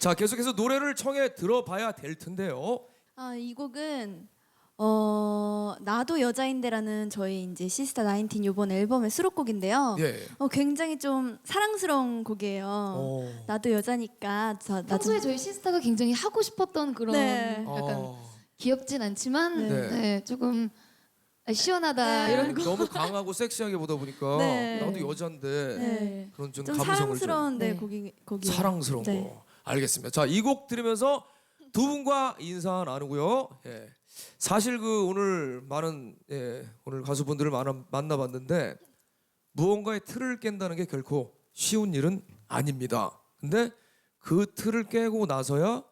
자 계속해서 노래를 청해 들어봐야 될 텐데요. 아, 이 곡은 어 나도 여자인데라는 저희 이제 시스타 나인틴 이번 앨범의 수록곡인데요. 예. 어 굉장히 좀 사랑스러운 곡이에요. 어. 나도 여자니까 저 나도 평소에 저희 시스타가 굉장히 하고 싶었던 그런 네. 약간 어. 귀엽진 않지만 네. 네. 조금 시원하다 네. 이런 거. 너무 강하고 섹시하게 보다 보니까 네. 나도 여자인데 네. 그런 좀, 좀 감성을 사랑스러운 네, 네. 곡이 곡이 사랑스러운 네. 거 알겠습니다. 자 이 곡 들으면서 두 분과 인사 나누고요. 예. 사실 그 오늘 많은 예, 오늘 가수분들을 만나, 만나봤는데 무언가의 틀을 깬다는 게 결코 쉬운 일은 아닙니다. 근데 그 틀을 깨고 나서야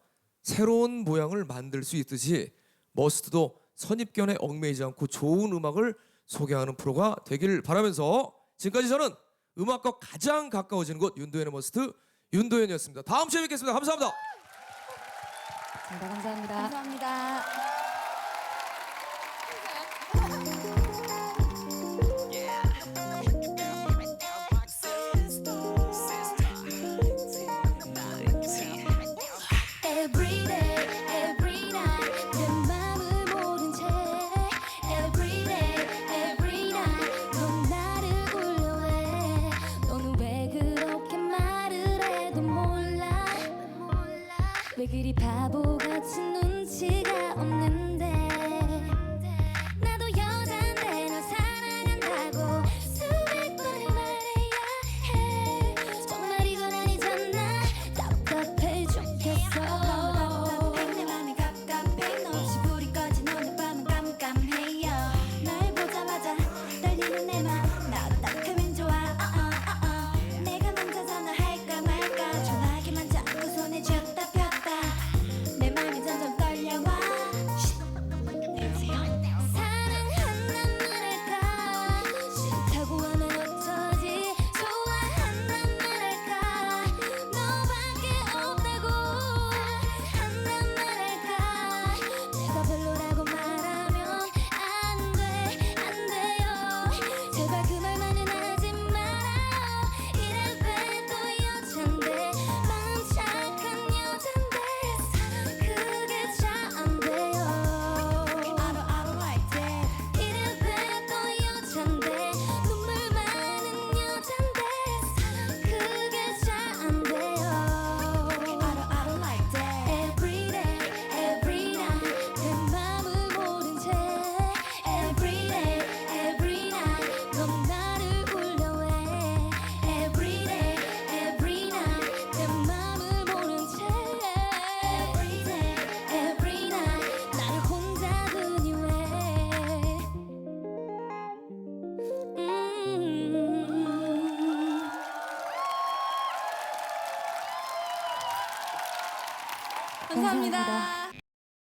새로운 모양을 만들 수 있듯이 머스트도 선입견에 얽매이지 않고 좋은 음악을 소개하는 프로가 되길 바라면서 지금까지 저는 음악과 가장 가까워지는 곳 윤도현의 머스트 윤도현이었습니다. 다음 주에 뵙겠습니다. 감사합니다. 네, 감사합니다. 감사합니다. 그리 바보같이 눈 감사합니다.